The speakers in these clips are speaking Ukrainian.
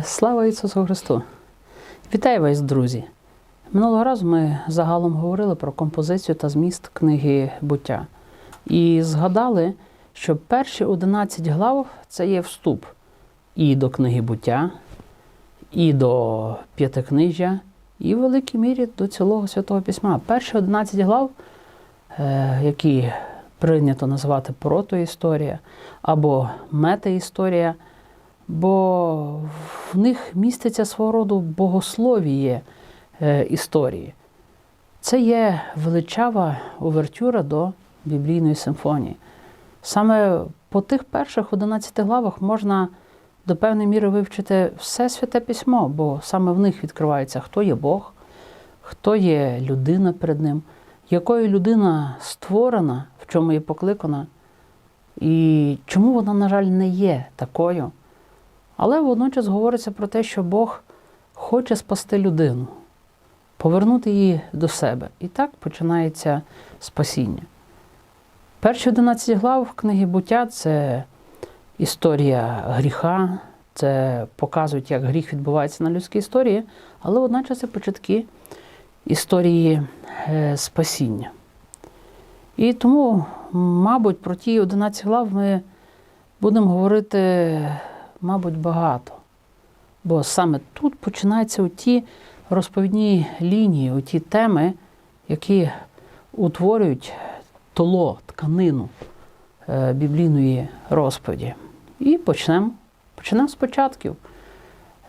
Слава Ісусу Христу! Вітаю вас, друзі! Минулого разу ми загалом говорили про композицію та зміст книги буття. І згадали, що перші 11 глав це є вступ і до книги буття, і до п'ятикнижжя, і в великій мірі до цілого Святого Письма. Перші 11 глав, е, які прийнято називати протоісторія або метаісторія, бо в них міститься свого роду богословіє е, історії. Це є величава увертюра до біблійної симфонії. Саме по тих перших 11 главах можна до певної міри вивчити все святе письмо, бо саме в них відкривається, хто є Бог, хто є людина перед ним, якою людина створена, в чому є покликана, і чому вона, на жаль, не є такою. Але водночас говориться про те, що Бог хоче спасти людину, повернути її до себе. І так починається спасіння. Перші 11 глав книги буття це історія гріха, це показують, як гріх відбувається на людській історії, але водночас це початки історії е, спасіння. І тому, мабуть, про ті 11 глав ми будемо говорити, мабуть, багато. Бо саме тут починаються ті розповідні лінії, ті теми, які утворюють толо, тканину е, біблійної розповіді. І почнемо почнемо з початків.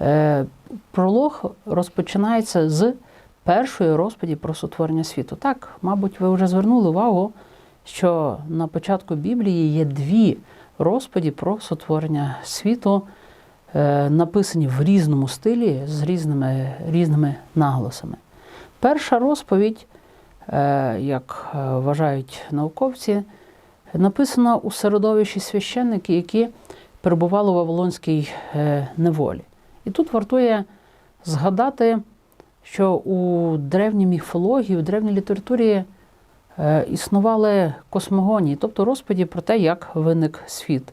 Е, Пролог розпочинається з першої розповіді про сотворення світу. Так, мабуть, ви вже звернули увагу, що на початку Біблії є дві розповіді про сотворення світу, е, написані в різному стилі з різними, різними наголосами. Перша розповідь, е, як е, вважають науковці, написана у середовищі священників, які перебували у Вавилонській неволі. І тут вартує згадати, що у древній міфології, у древній літературі існували космогонії, тобто розповіді про те, як виник світ.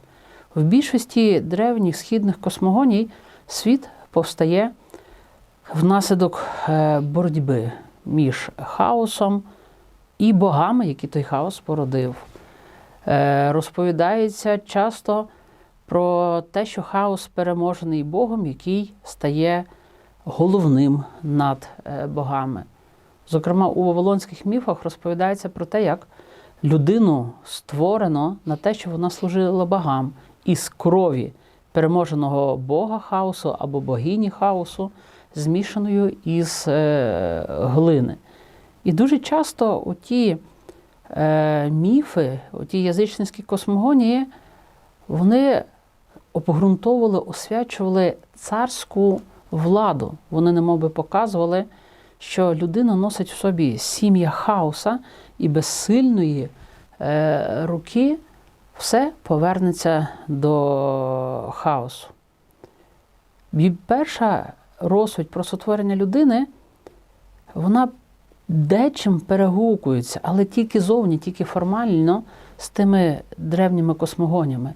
В більшості древніх східних космогоній світ повстає внаслідок е, боротьби між хаосом і богами, які той хаос породив. Е, Розповідається часто про те, що хаос переможений Богом, який стає головним над е, богами. Зокрема, у Вавилонських міфах розповідається про те, як людину створено на те, що вона служила богам із крові переможеного Бога хаосу або богині хаосу, змішаною із е, глини. І дуже часто оті е, міфи, оті язичницькі космогонії, вони обґрунтовували, освячували царську владу. Вони немов би показували, що людина носить в собі сім'я хаоса і без сильної е, руки все повернеться до хаосу. І перша розсудь про сотворення людини, вона дечим перегукується, але тільки зовні, тільки формально з тими древніми космогонями.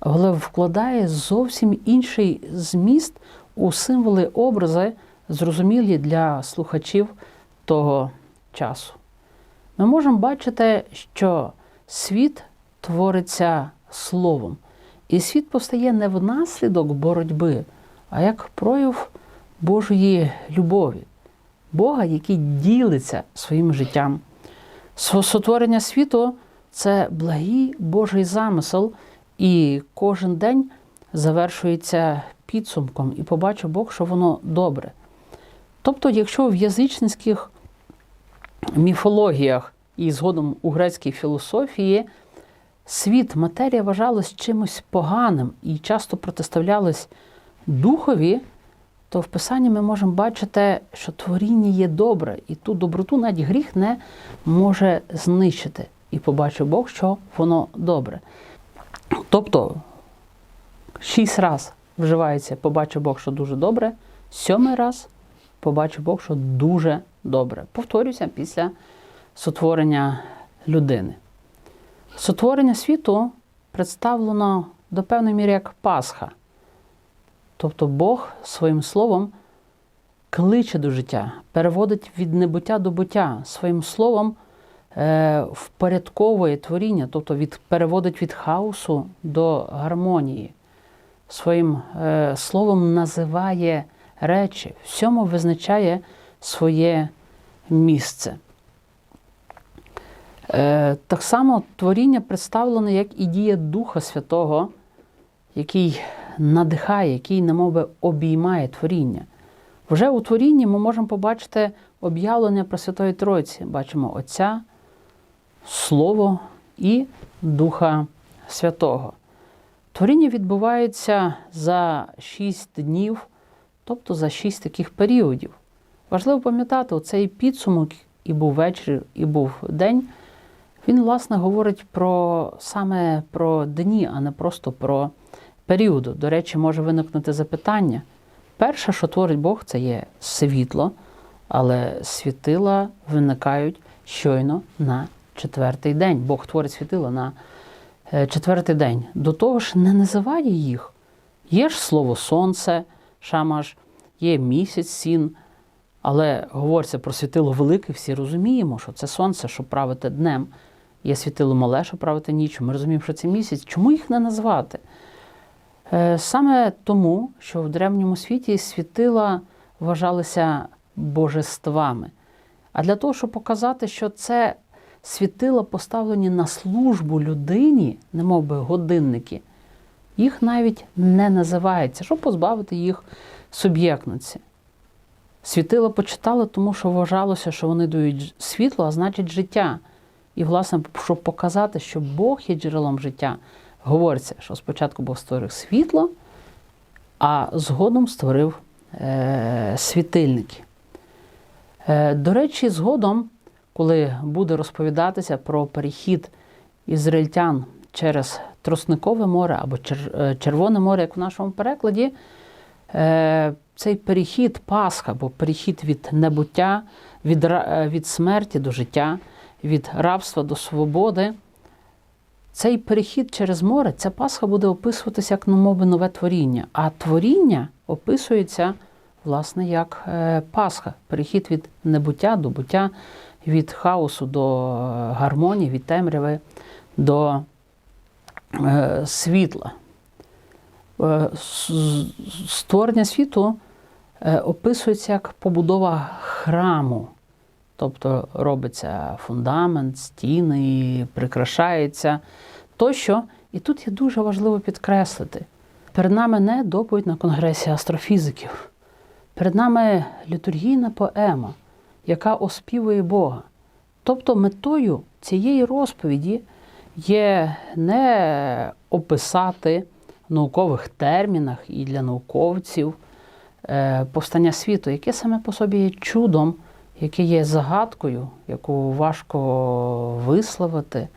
Але вкладає зовсім інший зміст у символи образи, зрозумілі для слухачів того часу. Ми можемо бачити, що світ твориться словом. І світ постає не внаслідок боротьби, а як прояв Божої любові, Бога, який ділиться своїм життям. Сотворення світу це благий Божий замисел, і кожен день завершується підсумком, і побачив Бог, що воно добре. Тобто, якщо в язичницьких міфологіях і згодом у грецькій філософії світ, матерія вважалась чимось поганим і часто протиставлялась духові, то в Писанні ми можемо бачити, що творіння є добре, і ту доброту навіть гріх не може знищити. І побачив Бог, що воно добре. Тобто, шість раз вживається, побачив Бог, що дуже добре, сьомий раз побачив Бог, що дуже добре. Повторюся після сотворення людини. Сотворення світу представлено до певної міри як Пасха. Тобто Бог своїм словом кличе до життя, переводить від небуття до буття, своїм словом е, впорядковує творіння, тобто від, переводить від хаосу до гармонії. Своїм е, словом називає речі, всьому визначає своє місце. Е, так само творіння представлене як і дія Духа Святого, який надихає, який немовби обіймає творіння. Вже у творінні ми можемо побачити об'явлення Пресвятої Тройці. Бачимо Отця, Слово і Духа Святого. Творіння відбувається за шість днів, тобто за шість таких періодів. Важливо пам'ятати, оцей підсумок і був вечір, і був день. Він, власне, говорить про саме про дні, а не просто про періоди. До речі, може виникнути запитання. Перше, що творить Бог, це є світло, але світила виникають щойно на четвертий день. Бог творить світила на е, четвертий день. До того ж, не називає їх. Є ж слово сонце, шамаш, є місяць, сін, але говориться про світило велике, всі розуміємо, що це сонце, щоб правити днем. Є світило мале, щоб правити ніч. Ми розуміємо, що це місяць. Чому їх не назвати? Е, Саме тому, що в древньому світі світила вважалися божествами. А для того, щоб показати, що це світила поставлені на службу людині, немов би годинники, їх навіть не називається, щоб позбавити їх суб'єктності. Світила почитали, тому що вважалося, що вони дають світло, а значить життя. І, власне, щоб показати, що Бог є джерелом життя, говориться, що спочатку Бог створив світло, а згодом створив е, світильники. Е, до речі, згодом, коли буде розповідатися про перехід ізраїльтян через Тросникове море або е, Червоне море, як в нашому перекладі, е, цей перехід Пасха, або перехід від небуття, від, е, від смерті до життя, від рабства до свободи. Цей перехід через море, ця Пасха буде описуватися як немови нове творіння. А творіння описується, власне, як Пасха, перехід від небуття до буття, від хаосу до гармонії, від темряви до світла. Е, с- з- Створення світу е, описується як побудова храму. Тобто робиться фундамент, стіни, прикрашається тощо. І тут є дуже важливо підкреслити: перед нами не доповідь на конгресі астрофізиків, перед нами літургійна поема, яка оспівує Бога. Тобто метою цієї розповіді є не описати в наукових термінах і для науковців е, повстання світу, яке саме по собі є чудом, яке є загадкою, яку важко висловити.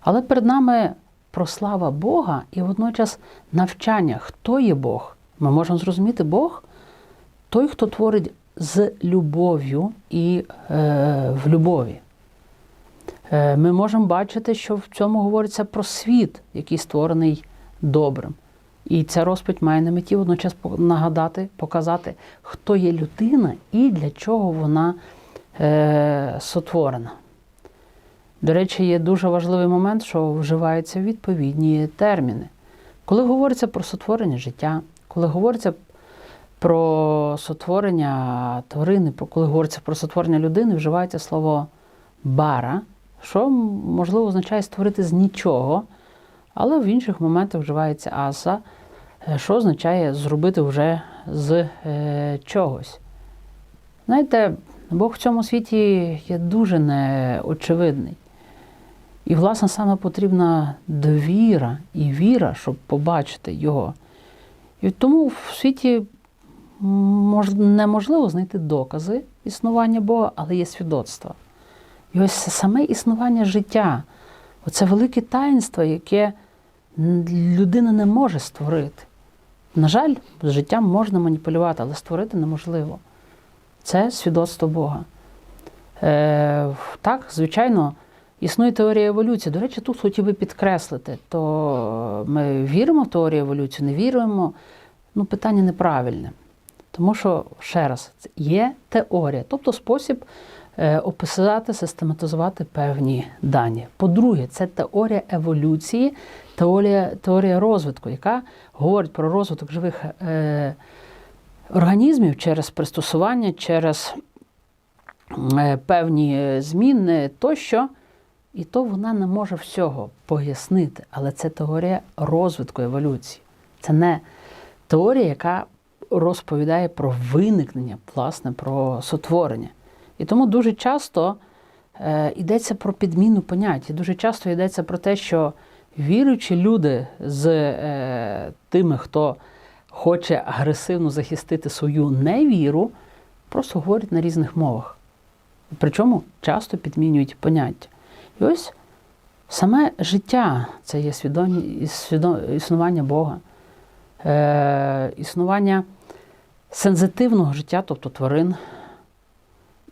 Але перед нами прослава Бога і водночас навчання, хто є Бог. Ми можемо зрозуміти Бог той, хто творить з любов'ю і е, в любові. Е, Ми можемо бачити, що в цьому говориться про світ, який створений добрим. І ця розповідь має на меті водночас нагадати, показати, хто є людина і для чого вона е, сотворена. До речі, є дуже важливий момент, що вживаються відповідні терміни. Коли говориться про сотворення життя, коли говориться про сотворення тварини, коли говориться про сотворення людини, вживається слово бара, що можливо означає створити з нічого, але в інших моментах вживається аса, е, що означає зробити вже з е, чогось. Знаєте, Бог в цьому світі є дуже неочевидний. І, власне, саме потрібна довіра і віра, щоб побачити його. І тому в світі неможливо знайти докази існування Бога, але є свідоцтва. І ось саме існування життя, оце велике таїнство, яке людина не може створити. На жаль, з життям можна маніпулювати, але створити неможливо. Це свідоцтво Бога. Е, так, звичайно, існує теорія еволюції. До речі, тут хотів би підкреслити, то ми віримо в теорію еволюції, не віримо. ну, питання неправильне. Тому що, ще раз, є теорія, тобто спосіб е, описати, систематизувати певні дані. По-друге, це теорія еволюції, теорія, теорія розвитку, яка говорить про розвиток живих е, організмів через пристосування, через е, певні е, зміни тощо. І то вона не може всього пояснити, але це теорія розвитку еволюції. Це не теорія, яка розповідає про виникнення, власне, про сотворення. І тому дуже часто е, йдеться про підміну понять. І дуже часто йдеться про те, що віруючі люди з е, тими, хто хоче агресивно захистити свою невіру, просто говорять на різних мовах. Причому часто підмінюють поняття. І ось саме життя це є свідомі, свідом, існування Бога, е, існування сензитивного життя, тобто тварин.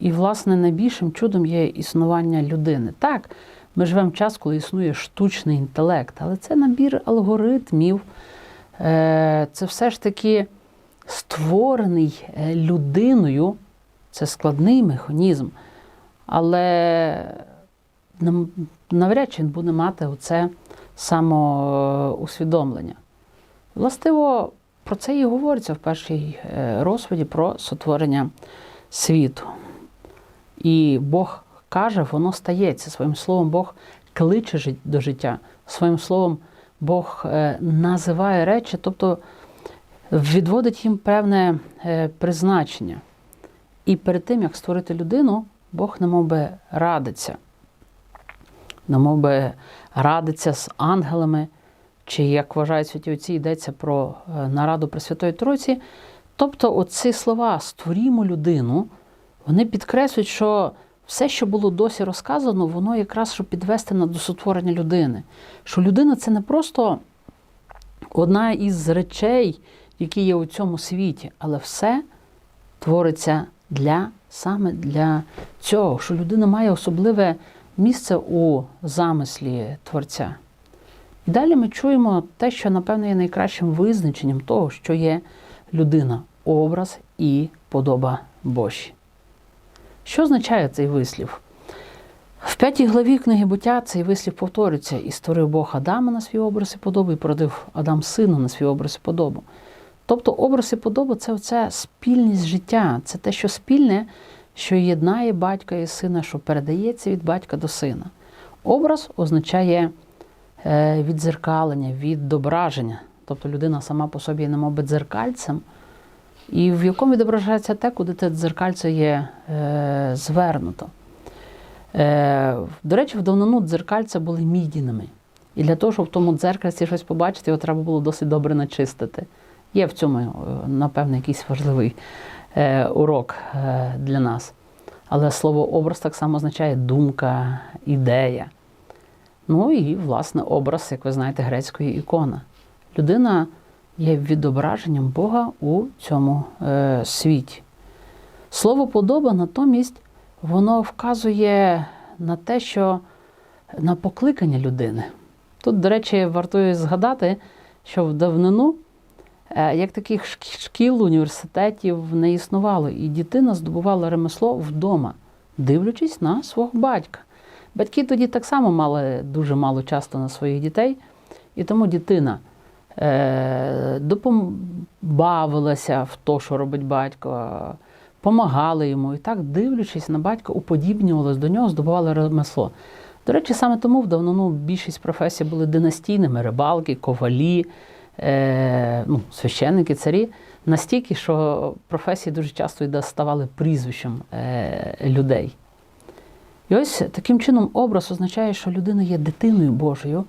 І, власне, найбільшим чудом є існування людини. Так, ми живемо в час, коли існує штучний інтелект, але це набір алгоритмів, е, це все ж таки створений е, людиною, це складний механізм, але навряд чи він буде мати оце самоусвідомлення. Властиво, про це і говориться в першій е, розповіді про сотворення світу. І Бог каже, воно стається. Своїм словом, Бог кличе до життя. Своїм словом, Бог е, називає речі, тобто відводить їм певне е, призначення. І перед тим, як створити людину, Бог немов би радиться. Немов би радиться з ангелами, чи, як вважають святі отці, йдеться про е, нараду Пресвятої Тройці. Тобто, оці слова створімо людину, вони підкреслюють, що все, що було досі розказано, воно якраз щоб підвести на до сотворення людини. Що людина це не просто одна із речей, які є у цьому світі, але все твориться для саме для цього, що людина має особливе місце у замислі Творця. І далі ми чуємо те, що, напевно, є найкращим визначенням того, що є людина, образ і подоба Божі. Що означає цей вислів? В п'ятій главі книги буття цей вислів повторюється: і створив Бог Адама на свій образ і подобу, і породив Адам сина на свій образ і подобу. Тобто образ і подоба це оця спільність життя, це те, що спільне, що єднає батька і сина, що передається від батька до сина. Образ означає е, віддзеркалення, відображення. Тобто людина сама по собі не би дзеркальцем, і в якому відображається те, куди те дзеркальце є е, звернуто. Е, до речі, в давнину дзеркальця були мідяними. І для того, щоб в тому дзеркальці щось побачити, його треба було досить добре начистити. Є в цьому, е, напевно, якийсь важливий е, урок е, для нас. Але слово образ так само означає думка, ідея. Ну і, власне, образ, як ви знаєте, грецької ікона. Людина є відображенням Бога у цьому е, світі. Слово подоба натомість воно вказує на те, що на покликання людини. Тут, до речі, вартує згадати, що в давнину е, як таких шкіл, університетів не існувало, і дитина здобувала ремесло вдома, дивлячись на свого батька. Батьки тоді так само мали дуже мало часу на своїх дітей, і тому дитина е, допом- бавилася в то, що робить батько, помагали йому. І так, дивлячись на батька, уподібнювалися до нього, здобували ремесло. До речі, саме тому в давнину більшість професій були династійними: рибалки, ковалі, е, ну, священники, царі. Настільки, що професії дуже часто ставали прізвищем е, людей. І ось таким чином образ означає, що людина є дитиною Божою,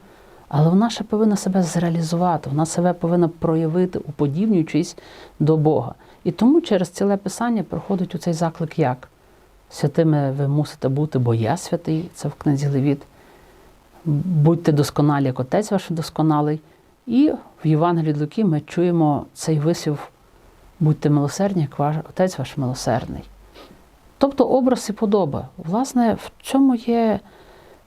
але вона ще повинна себе зреалізувати, вона себе повинна проявити, уподібнюючись до Бога. І тому через ціле писання проходить у цей заклик як? Святими ви мусите бути, бо я святий, це в книзі Левіт. Будьте досконалі, як Отець ваш досконалий. І в Євангелії Луки ми чуємо цей вислів будьте милосердні, як ваш Отець ваш милосердний. Тобто образ і подоба. Власне, в цьому є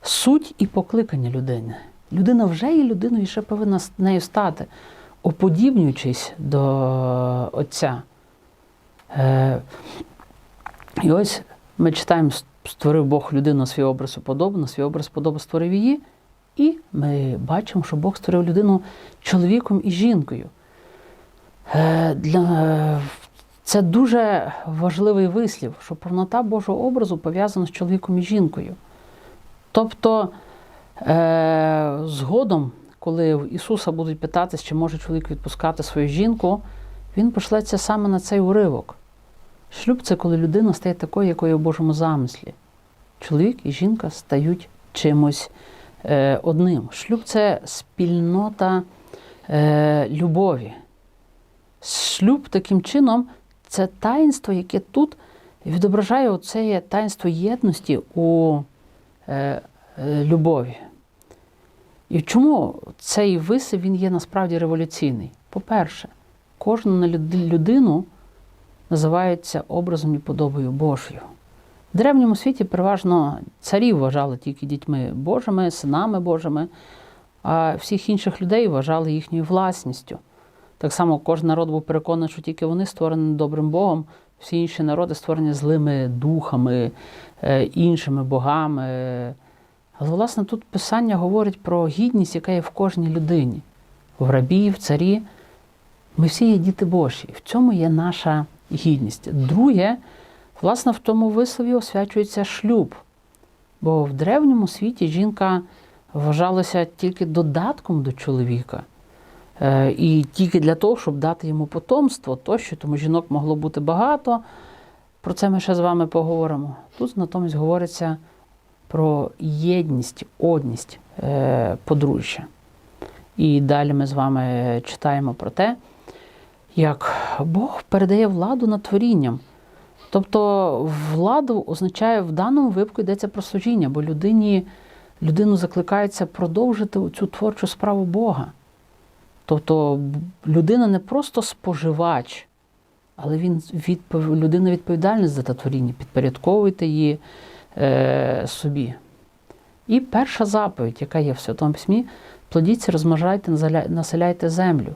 суть і покликання людини. Людина вже є людиною і ще повинна з нею стати. уподібнюючись до Отця. Е, І ось ми читаємо, створив Бог людину свій образ подобу, свій образ подобу створив її. І ми бачимо, що Бог створив людину чоловіком і жінкою. Е, Для, це дуже важливий вислів, що повнота Божого образу пов'язана з чоловіком і жінкою. Тобто, е, згодом, коли Ісуса будуть питатись, чи може чоловік відпускати свою жінку, він пошлеться саме на цей уривок. Шлюб це коли людина стає такою, якою в Божому замислі. Чоловік і жінка стають чимось е, одним. Шлюб це спільнота е, любові. Шлюб таким чином це таїнство, яке тут відображає оце таїнство єдності у е, любові. І чому цей висив він є насправді революційний? По-перше, кожну людину називається образом і подобою Божою. В древньому світі переважно царів вважали тільки дітьми Божими, синами Божими, а всіх інших людей вважали їхньою власністю. Так само кожен народ був переконаний, що тільки вони створені добрим Богом, всі інші народи створені злими духами, е, іншими богами. Але, власне, тут Писання говорить про гідність, яка є в кожній людині. В рабі, в царі. Ми всі є діти Божі. І в цьому є наша гідність. Друге, власне, в тому вислові освячується шлюб. Бо в древньому світі жінка вважалася тільки додатком до чоловіка. Е, І тільки для того, щоб дати йому потомство, тощо, тому жінок могло бути багато. Про це ми ще з вами поговоримо. Тут натомість говориться про єдність, одність е, подружжя. І далі ми з вами читаємо про те, як Бог передає владу над творінням. Тобто владу означає в даному випадку йдеться про служіння, бо людині, людину закликається продовжити цю творчу справу Бога. Тобто людина не просто споживач, але він людина відповідальна за те творіння, підпорядковуйте її е, собі. І перша заповідь, яка є в Святому Письмі, плодіться, розмножайте, населяйте землю.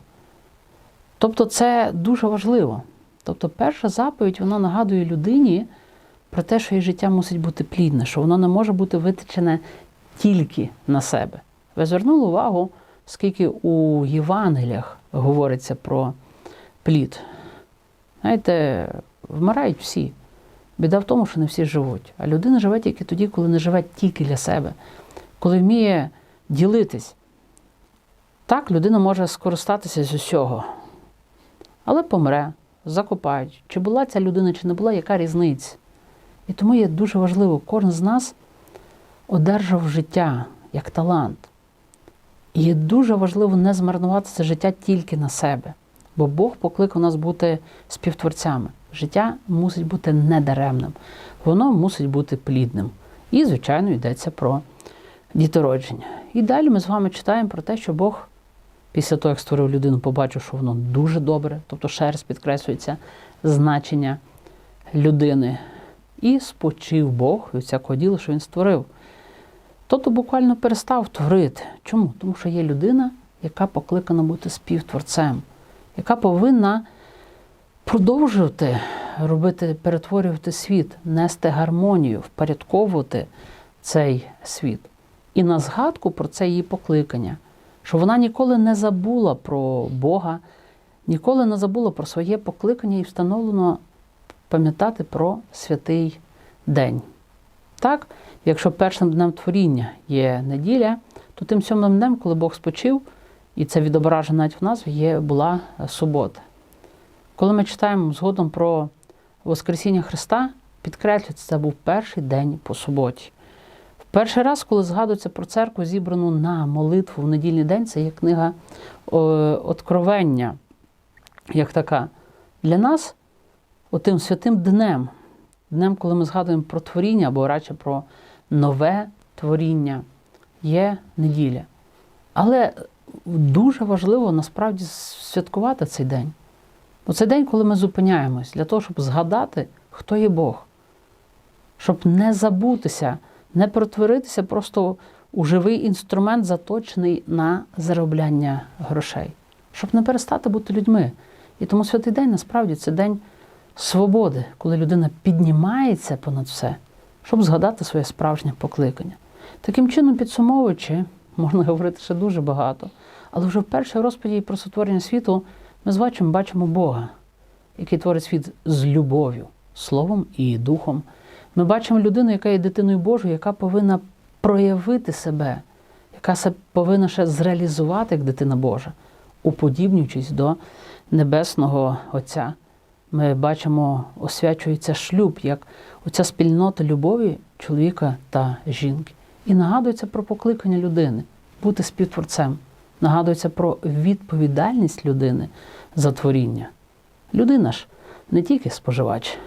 Тобто це дуже важливо. Тобто, перша заповідь вона нагадує людині про те, що її життя мусить бути плідне, що воно не може бути витичене тільки на себе. Ви звернули увагу, скільки у Євангеліях говориться про плід. Знаєте, вмирають всі. Біда в тому, що не всі живуть. А людина живе тільки тоді, коли не живе тільки для себе, коли вміє ділитись. Так, людина може скористатися з усього, але помре, закопають. Чи була ця людина, чи не була, яка різниця? І тому є дуже важливо, кожен з нас одержав життя як талант. І є дуже важливо не змарнувати це життя тільки на себе, бо Бог покликав нас бути співтворцями. Життя мусить бути недаремним, воно мусить бути плідним. І, звичайно, йдеться про дітородження. І далі ми з вами читаємо про те, що Бог після того, як створив людину, побачив, що воно дуже добре, тобто ще раз підкреслюється значення людини. І спочив Бог від всякого діла, що він створив. Тобто буквально перестав творити. Чому? Тому що є людина, яка покликана бути співтворцем, яка повинна продовжувати робити, перетворювати світ, нести гармонію, впорядковувати цей світ. І на згадку про це її покликання, що вона ніколи не забула про Бога, ніколи не забула про своє покликання і встановлено пам'ятати про святий день. Так, якщо першим днем творіння є неділя, то тим сьомим днем, коли Бог спочив, і це відображено навіть в назві, є, була субота. Коли ми читаємо згодом про Воскресіння Христа, підкреслюється, це був перший день по суботі. В перший раз, коли згадується про церкву, зібрану на молитву в недільний день, це є книга Откровення, як така. Для нас, отим святим днем, днем, коли ми згадуємо про творіння, або радше про нове творіння, є неділя. Але дуже важливо насправді святкувати цей день. Бо це день, коли ми зупиняємось для того, щоб згадати, хто є Бог, щоб не забутися, не перетворитися просто у живий інструмент, заточений на заробляння грошей, щоб не перестати бути людьми. І тому святий день насправді це день свободи, коли людина піднімається понад все, щоб згадати своє справжнє покликання. Таким чином, підсумовуючи, можна говорити ще дуже багато, але вже в першій розповіді про сотворення світу ми з вами бачимо Бога, який творить світ з любов'ю, словом і духом. Ми бачимо людину, яка є дитиною Божою, яка повинна проявити себе, яка повинна ще зреалізувати як дитина Божа, уподібнюючись до Небесного Отця. Ми бачимо, освячується шлюб, як оця спільнота любові чоловіка та жінки. І нагадується про покликання людини бути співтворцем, нагадується про відповідальність людини за творіння. Людина ж не тільки споживач,